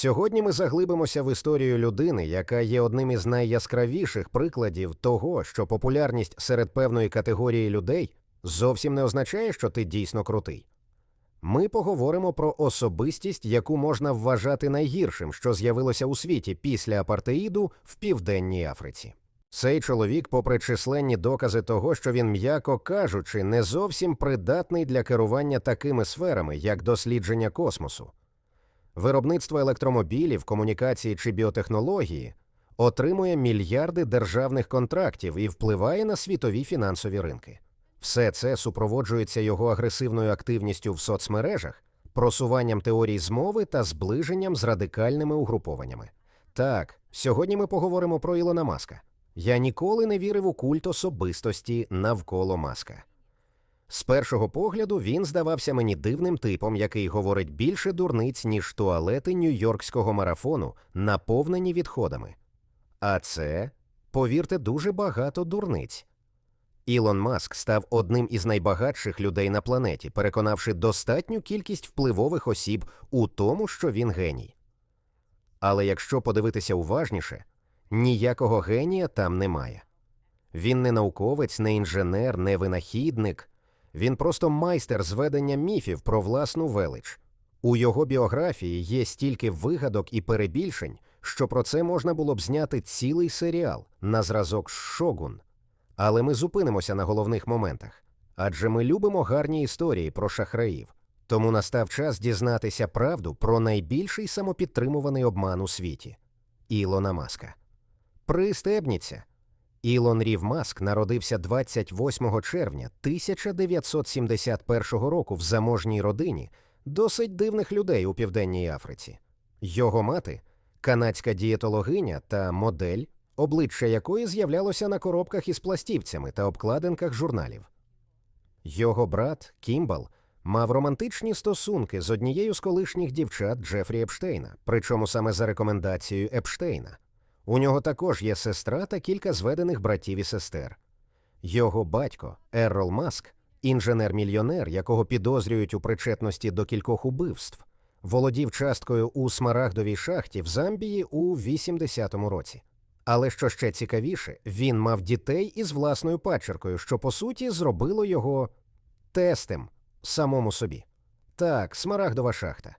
Сьогодні ми заглибимося в історію людини, яка є одним із найяскравіших прикладів того, що популярність серед певної категорії людей зовсім не означає, що ти дійсно крутий. Ми поговоримо про особистість, яку можна вважати найгіршим, що з'явилося у світі після апартеїду в Південній Африці. Цей чоловік, попри численні докази того, що він, м'яко кажучи, не зовсім придатний для керування такими сферами, як дослідження космосу, виробництво електромобілів, комунікації чи біотехнології, отримує мільярди державних контрактів і впливає на світові фінансові ринки. Все це супроводжується його агресивною активністю в соцмережах, просуванням теорій змови та зближенням з радикальними угрупованнями. Так, сьогодні ми поговоримо про Ілона Маска. Я ніколи не вірив у культ особистості навколо маска. З першого погляду він здавався мені дивним типом, який говорить більше дурниць, ніж туалети нью-йоркського марафону, наповнені відходами. А це, повірте, дуже багато дурниць. Ілон Маск став одним із найбагатших людей на планеті, переконавши достатню кількість впливових осіб у тому, що він геній. Але якщо подивитися уважніше, ніякого генія там немає. Він не науковець, не інженер, не винахідник, він просто майстер зведення міфів про власну велич. У його біографії є стільки вигадок і перебільшень, що про це можна було б зняти цілий серіал на зразок Шогун. Але ми зупинимося на головних моментах, адже ми любимо гарні історії про шахраїв. Тому настав час дізнатися правду про найбільший самопідтримуваний обман у світі Ілона Маска. Пристебніться. Ілон Рів Маск народився 28 червня 1971 року в заможній родині досить дивних людей у Південній Африці. Його мати канадська дієтологиня та модель, обличчя якої з'являлося на коробках із пластівцями та обкладинках журналів. Його брат Кімбал мав романтичні стосунки з однією з колишніх дівчат Джефрі Епштейна, причому саме за рекомендацією Епштейна. У нього також є сестра та кілька зведених братів і сестер. Його батько Еррол Маск, інженер-мільйонер, якого підозрюють у причетності до кількох убивств, володів часткою у смарагдовій шахті в Замбії у 80-му році. Але що ще цікавіше, він мав дітей із власною падчеркою, що по суті зробило його тестем самому собі. Так, смарагдова шахта.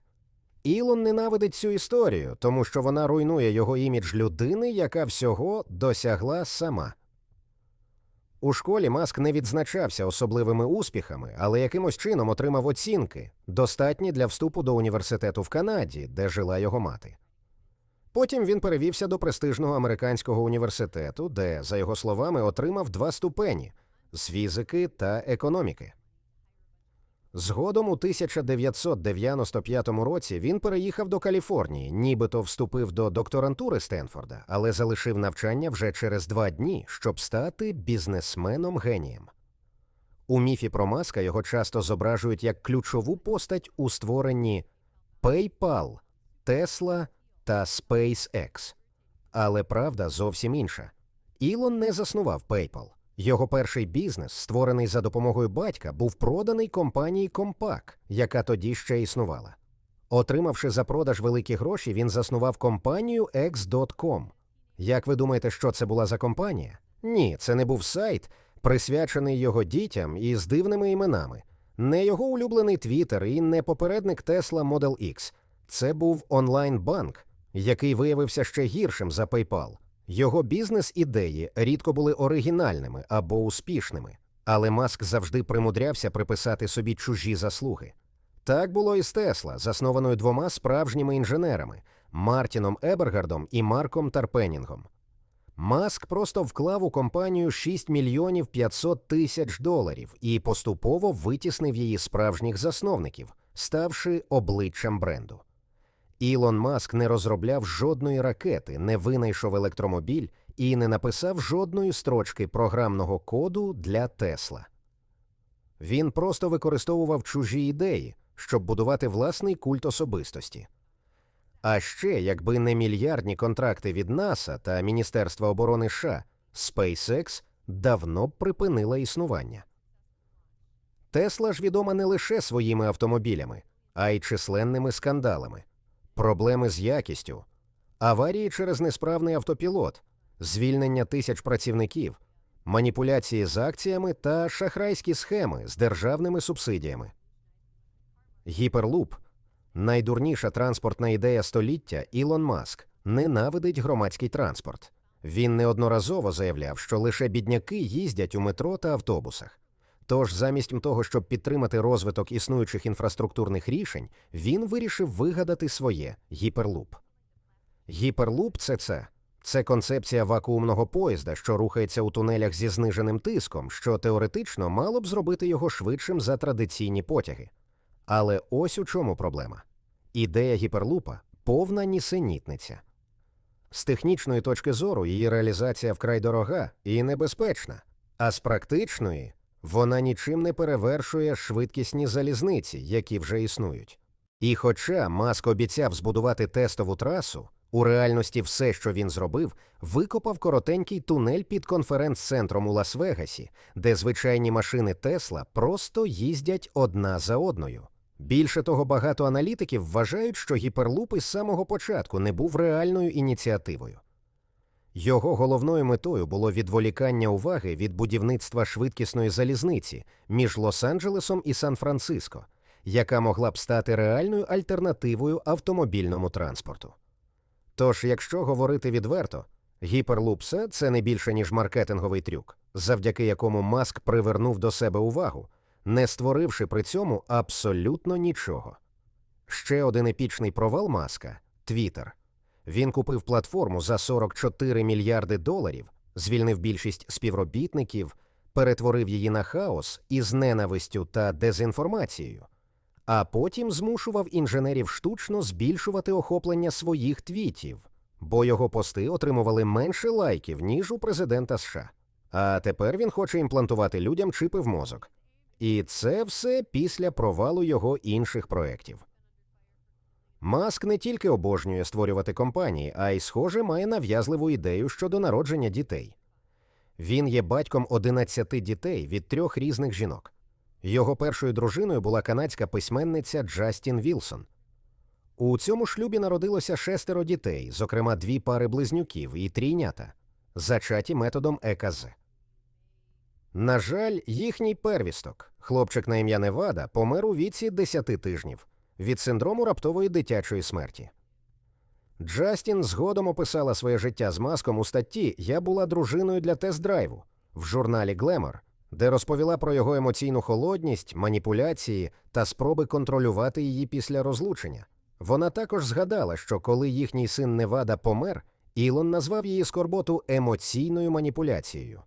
Ілон ненавидить цю історію, тому що вона руйнує його імідж людини, яка всього досягла сама. У школі Маск не відзначався особливими успіхами, але якимось чином отримав оцінки, достатні для вступу до університету в Канаді, де жила його мати. Потім він перевівся до престижного американського університету, де, за його словами, отримав два ступені з фізики та економіки. Згодом у 1995 році він переїхав до Каліфорнії, нібито вступив до докторантури Стенфорда, але залишив навчання вже через два дні, щоб стати бізнесменом генієм. У міфі про маска його часто зображують як ключову постать у створенні PayPal, Tesla та SpaceX. Але правда зовсім інша. Ілон не заснував PayPal. Його перший бізнес, створений за допомогою батька, був проданий компанії Compaq, яка тоді ще існувала. Отримавши за продаж великі гроші, він заснував компанію X.com. Як ви думаєте, що це була за компанія? Ні, це не був сайт, присвячений його дітям із дивними іменами, не його улюблений Твіттер і не попередник Tesla Model X. Це був онлайн-банк, який виявився ще гіршим за PayPal. Його бізнес-ідеї рідко були оригінальними або успішними, але Маск завжди примудрявся приписати собі чужі заслуги. Так було і з Тесла, заснованою двома справжніми інженерами Мартіном Ебергардом і Марком Тарпенінгом. Маск просто вклав у компанію 6 мільйонів 500 тисяч доларів і поступово витіснив її справжніх засновників, ставши обличчям бренду. Ілон Маск не розробляв жодної ракети, не винайшов електромобіль і не написав жодної строчки програмного коду для Тесла. Він просто використовував чужі ідеї, щоб будувати власний культ особистості. А ще, якби не мільярдні контракти від НАСА та Міністерства оборони США, SpaceX давно б припинила існування. Тесла ж відома не лише своїми автомобілями, а й численними скандалами. Проблеми з якістю, аварії через несправний автопілот, звільнення тисяч працівників, маніпуляції з акціями та шахрайські схеми з державними субсидіями. Гіперлуп найдурніша транспортна ідея століття Ілон Маск ненавидить громадський транспорт. Він неодноразово заявляв, що лише бідняки їздять у метро та автобусах. Тож, замість того, щоб підтримати розвиток існуючих інфраструктурних рішень, він вирішив вигадати своє гіперлуп. Гіперлуп це це. Це концепція вакуумного поїзда, що рухається у тунелях зі зниженим тиском, що теоретично мало б зробити його швидшим за традиційні потяги. Але ось у чому проблема: ідея гіперлупа повна нісенітниця. З технічної точки зору її реалізація вкрай дорога і небезпечна, а з практичної вона нічим не перевершує швидкісні залізниці, які вже існують. І хоча Маск обіцяв збудувати тестову трасу, у реальності все, що він зробив, викопав коротенький тунель під конференц-центром у Лас-Вегасі, де звичайні машини Тесла просто їздять одна за одною. Більше того, багато аналітиків вважають, що гіперлуп із самого початку не був реальною ініціативою. Його головною метою було відволікання уваги від будівництва швидкісної залізниці між Лос-Анджелесом і Сан-Франциско, яка могла б стати реальною альтернативою автомобільному транспорту. Тож, якщо говорити відверто, гіперлупсе це не більше ніж маркетинговий трюк, завдяки якому Маск привернув до себе увагу, не створивши при цьому абсолютно нічого. Ще один епічний провал Маска Твіттер. Він купив платформу за 44 мільярди доларів, звільнив більшість співробітників, перетворив її на хаос із ненавистю та дезінформацією, а потім змушував інженерів штучно збільшувати охоплення своїх твітів, бо його пости отримували менше лайків, ніж у президента США. А тепер він хоче імплантувати людям чипи в мозок. І це все після провалу його інших проєктів. Маск не тільки обожнює створювати компанії, а й, схоже, має нав'язливу ідею щодо народження дітей. Він є батьком 11 дітей від трьох різних жінок. Його першою дружиною була канадська письменниця Джастін Вілсон. У цьому шлюбі народилося шестеро дітей, зокрема дві пари близнюків і трійнята, зачаті методом ЕКЗ. На жаль, їхній первісток, хлопчик на ім'я Невада, помер у віці 10 тижнів від синдрому раптової дитячої смерті. Джастін згодом описала своє життя з маском у статті Я була дружиною для тест-драйву в журналі Glamour, де розповіла про його емоційну холодність, маніпуляції та спроби контролювати її після розлучення. Вона також згадала, що коли їхній син Невада помер, Ілон назвав її скорботу емоційною маніпуляцією.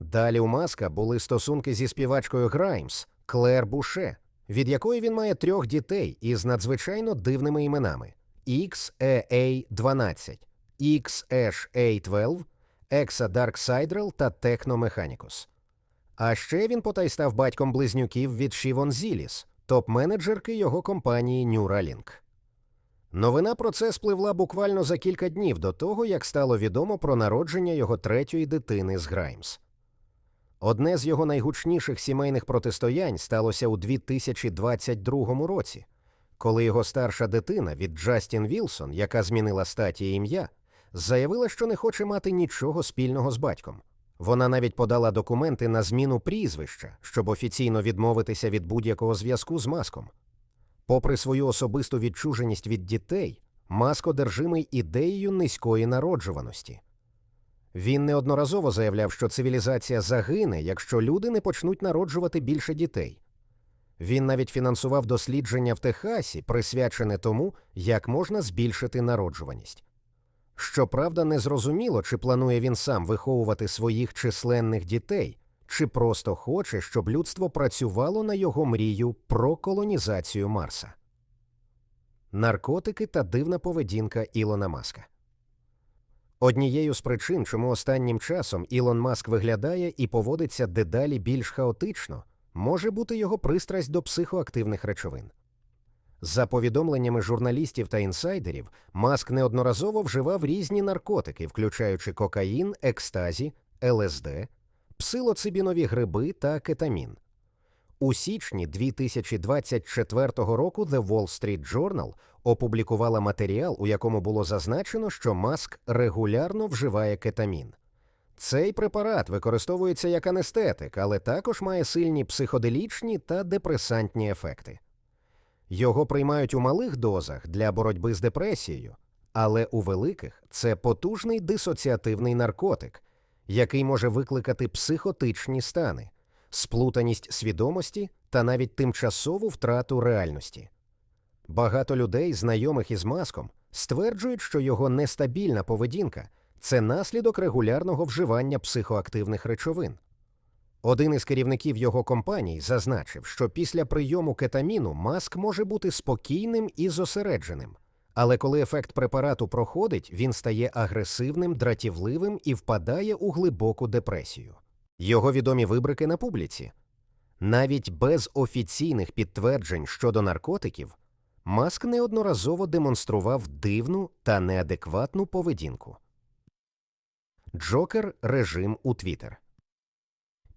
Далі у Маска були стосунки зі співачкою Граймс Клер Буше, від якої він має трьох дітей із надзвичайно дивними іменами XEA-12, XESH-A12, Exa Darksidral та Mechanicus. А ще він потай став батьком близнюків від Шівон Зіліс, топ-менеджерки його компанії Neuralink. Новина про це спливла буквально за кілька днів до того, як стало відомо про народження його третьої дитини з Граймс. Одне з його найгучніших сімейних протистоянь сталося у 2022 році, коли його старша дитина від Джастін Вілсон, яка змінила статі ім'я, заявила, що не хоче мати нічого спільного з батьком. Вона навіть подала документи на зміну прізвища, щоб офіційно відмовитися від будь-якого зв'язку з маском. Попри свою особисту відчуженість від дітей, маск одержимий ідеєю низької народжуваності. Він неодноразово заявляв, що цивілізація загине, якщо люди не почнуть народжувати більше дітей. Він навіть фінансував дослідження в Техасі, присвячене тому, як можна збільшити народжуваність. Щоправда, незрозуміло, чи планує він сам виховувати своїх численних дітей, чи просто хоче, щоб людство працювало на його мрію про колонізацію Марса. Наркотики та дивна поведінка Ілона Маска. Однією з причин, чому останнім часом Ілон Маск виглядає і поводиться дедалі більш хаотично, може бути його пристрасть до психоактивних речовин. За повідомленнями журналістів та інсайдерів, Маск неодноразово вживав різні наркотики, включаючи кокаїн, екстазі, ЛСД, псилоцибінові гриби та кетамін. У січні 2024 року The Wall Street Journal опублікувала матеріал, у якому було зазначено, що Маск регулярно вживає кетамін. Цей препарат використовується як анестетик, але також має сильні психоделічні та депресантні ефекти. Його приймають у малих дозах для боротьби з депресією, але у великих це потужний дисоціативний наркотик, який може викликати психотичні стани, сплутаність свідомості та навіть тимчасову втрату реальності. Багато людей, знайомих із маском, стверджують, що його нестабільна поведінка це наслідок регулярного вживання психоактивних речовин. Один із керівників його компаній зазначив, що після прийому кетаміну маск може бути спокійним і зосередженим, але коли ефект препарату проходить, він стає агресивним, дратівливим і впадає у глибоку депресію. Його відомі вибрики на публіці. Навіть без офіційних підтверджень щодо наркотиків, маск неодноразово демонстрував дивну та неадекватну поведінку. Джокер режим у Твіттер.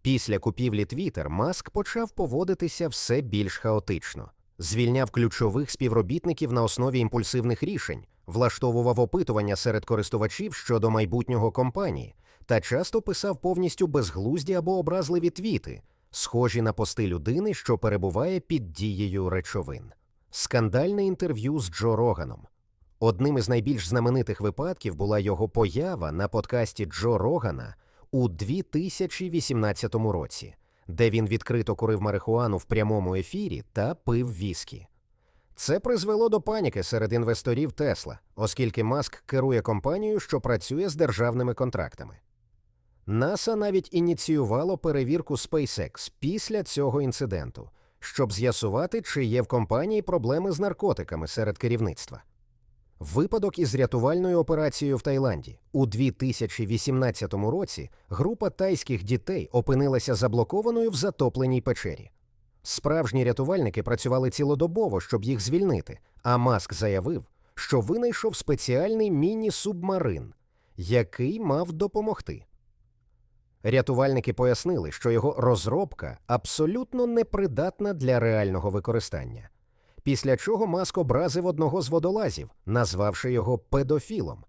Після купівлі Твіттер Маск почав поводитися все більш хаотично, звільняв ключових співробітників на основі імпульсивних рішень, влаштовував опитування серед користувачів щодо майбутнього компанії та часто писав повністю безглузді або образливі твіти, схожі на пости людини, що перебуває під дією речовин. Скандальне інтерв'ю з Джо Роганом. Одним із найбільш знаменитих випадків була його поява на подкасті Джо Рогана у 2018 році, де він відкрито курив марихуану в прямому ефірі та пив віскі. Це призвело до паніки серед інвесторів Тесла, оскільки Маск керує компанією, що працює з державними контрактами. НАСА навіть ініціювало перевірку SpaceX після цього інциденту, щоб з'ясувати, чи є в компанії проблеми з наркотиками серед керівництва. Випадок із рятувальною операцією в Таїланді у 2018 році група тайських дітей опинилася заблокованою в затопленій печері. Справжні рятувальники працювали цілодобово, щоб їх звільнити, а Маск заявив, що винайшов спеціальний міні-субмарин, який мав допомогти. Рятувальники пояснили, що його розробка абсолютно непридатна для реального використання. Після чого Маск образив одного з водолазів, назвавши його педофілом.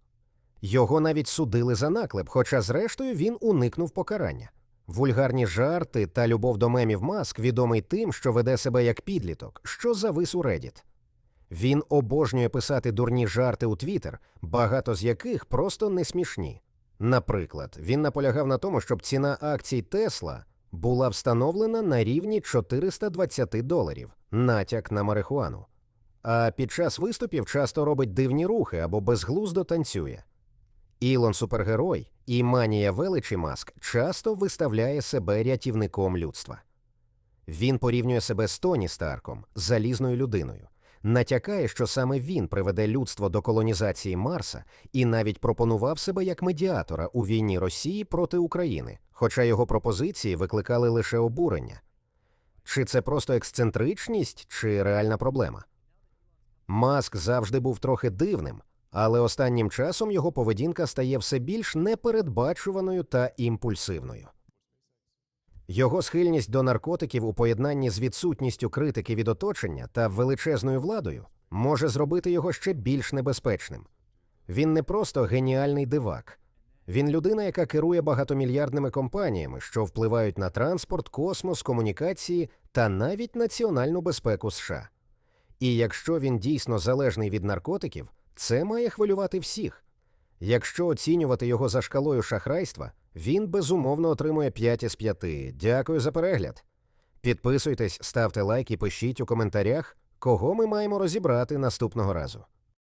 Його навіть судили за наклеп, хоча, зрештою, він уникнув покарання. Вульгарні жарти та любов до мемів Маск відомий тим, що веде себе як підліток, що завис у Reddit. Він обожнює писати дурні жарти у Твіттер, багато з яких просто не смішні. Наприклад, він наполягав на тому, щоб ціна акцій Тесла була встановлена на рівні 420 доларів, натяк на марихуану. А під час виступів часто робить дивні рухи або безглуздо танцює. Ілон супергерой і манія величі Маск часто виставляє себе рятівником людства. Він порівнює себе з Тоні Старком, залізною людиною, натякає, що саме він приведе людство до колонізації Марса і навіть пропонував себе як медіатора у війні Росії проти України, хоча його пропозиції викликали лише обурення. Чи це просто ексцентричність, чи реальна проблема? Маск завжди був трохи дивним, але останнім часом його поведінка стає все більш непередбачуваною та імпульсивною. Його схильність до наркотиків у поєднанні з відсутністю критики від оточення та величезною владою може зробити його ще більш небезпечним. Він не просто геніальний дивак, він людина, яка керує багатомільярдними компаніями, що впливають на транспорт, космос, комунікації та навіть національну безпеку США. І якщо він дійсно залежний від наркотиків, це має хвилювати всіх. Якщо оцінювати його за шкалою шахрайства, він безумовно отримує 5 із 5. Дякую за перегляд. Підписуйтесь, ставте лайк і пишіть у коментарях, кого ми маємо розібрати наступного разу.